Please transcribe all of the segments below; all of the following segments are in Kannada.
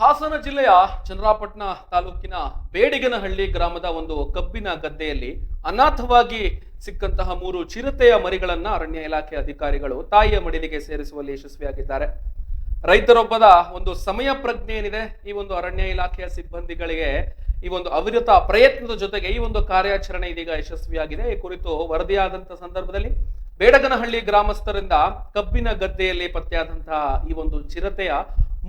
ಹಾಸನ ಜಿಲ್ಲೆಯ ಚಂದ್ರಾಪಟ್ಟಣ ತಾಲೂಕಿನ ಬೇಡಿಗನಹಳ್ಳಿ ಗ್ರಾಮದ ಒಂದು ಕಬ್ಬಿನ ಗದ್ದೆಯಲ್ಲಿ ಅನಾಥವಾಗಿ ಸಿಕ್ಕಂತಹ ಮೂರು ಚಿರತೆಯ ಮರಿಗಳನ್ನ ಅರಣ್ಯ ಇಲಾಖೆ ಅಧಿಕಾರಿಗಳು ತಾಯಿಯ ಮಡಿಲಿಗೆ ಸೇರಿಸುವಲ್ಲಿ ಯಶಸ್ವಿಯಾಗಿದ್ದಾರೆ. ರೈತರೊಬ್ಬದ ಒಂದು ಸಮಯ ಪ್ರಜ್ಞೆ ಏನಿದೆ? ಈ ಒಂದು ಅರಣ್ಯ ಇಲಾಖೆಯ ಸಿಬ್ಬಂದಿಗಳಿಗೆ ಈ ಒಂದು ಅವಿರತ ಪ್ರಯತ್ನದ ಜೊತೆಗೆ ಈ ಒಂದು ಕಾರ್ಯಾಚರಣೆ ಇದೀಗ ಯಶಸ್ವಿಯಾಗಿದೆ. ಈ ಕುರಿತು ವರದಿಯಾದಂತಹ ಸಂದರ್ಭದಲ್ಲಿ ಬೇಡಗನಹಳ್ಳಿ ಗ್ರಾಮಸ್ಥರಿಂದ ಕಬ್ಬಿನ ಗದ್ದೆಯಲ್ಲಿ ಪತ್ತೆಯಾದಂತಹ ಈ ಒಂದು ಚಿರತೆಯ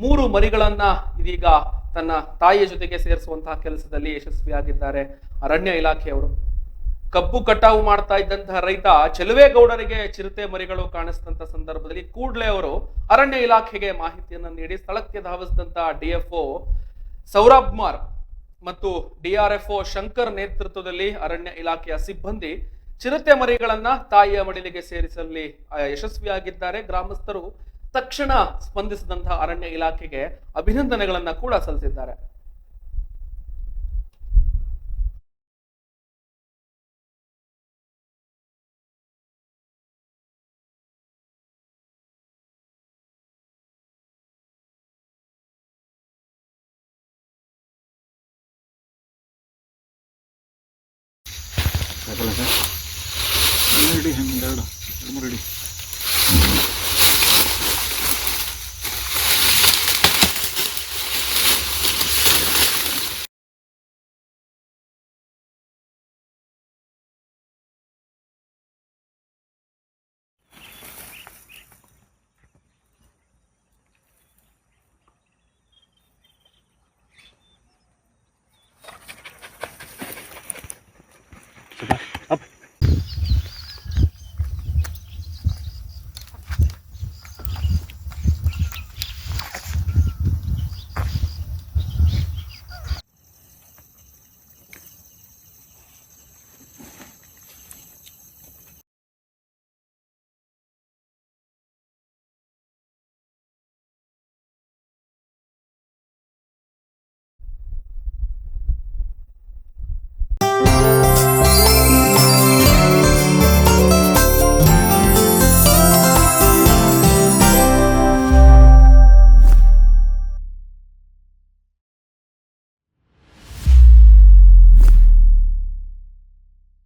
ಮೂರು ಮರಿಗಳನ್ನ ಇದೀಗ ತನ್ನ ತಾಯಿಯ ಜೊತೆಗೆ ಸೇರಿಸುವಂತಹ ಕೆಲಸದಲ್ಲಿ ಯಶಸ್ವಿಯಾಗಿದ್ದಾರೆ ಅರಣ್ಯ ಇಲಾಖೆಯವರು. ಕಬ್ಬು ಕಟಾವು ಮಾಡ್ತಾ ಇದ್ದಂತಹ ರೈತ ಚೆಲುವೇಗೌಡರಿಗೆ ಚಿರತೆ ಮರಿಗಳು ಕಾಣಿಸಿದಂತ ಸಂದರ್ಭದಲ್ಲಿ ಕೂಡ್ಲೆ ಅವರು ಅರಣ್ಯ ಇಲಾಖೆಗೆ ಮಾಹಿತಿಯನ್ನು ನೀಡಿ ಸ್ಥಳಕ್ಕೆ ಧಾವಿಸಿದಂತಹ ಡಿಎಫ್ಒ ಸೌರಭ್ ಕುಮಾರ್ ಮತ್ತು ಡಿಆರ್ಎಫ್ಒ ಶಂಕರ್ ನೇತೃತ್ವದಲ್ಲಿ ಅರಣ್ಯ ಇಲಾಖೆಯ ಸಿಬ್ಬಂದಿ ಚಿರತೆ ಮರಿಗಳನ್ನ ತಾಯಿಯ ಮಡಿಲಿಗೆ ಸೇರಿಸಲಿ ಯಶಸ್ವಿಯಾಗಿದ್ದಾರೆ. ಗ್ರಾಮಸ್ಥರು ತಕ್ಷಣ ಸ್ಪಂದಿಸಿದಂತಹ ಅರಣ್ಯ ಇಲಾಖೆಗೆ ಅಭಿನಂದನೆಗಳನ್ನ ಕೂಡ ಸಲ್ಲಿಸಿದ್ದಾರೆ. ಹನ್ನೆರಡು ಎರಡು ಮೂರು ಹಿಡಿ up.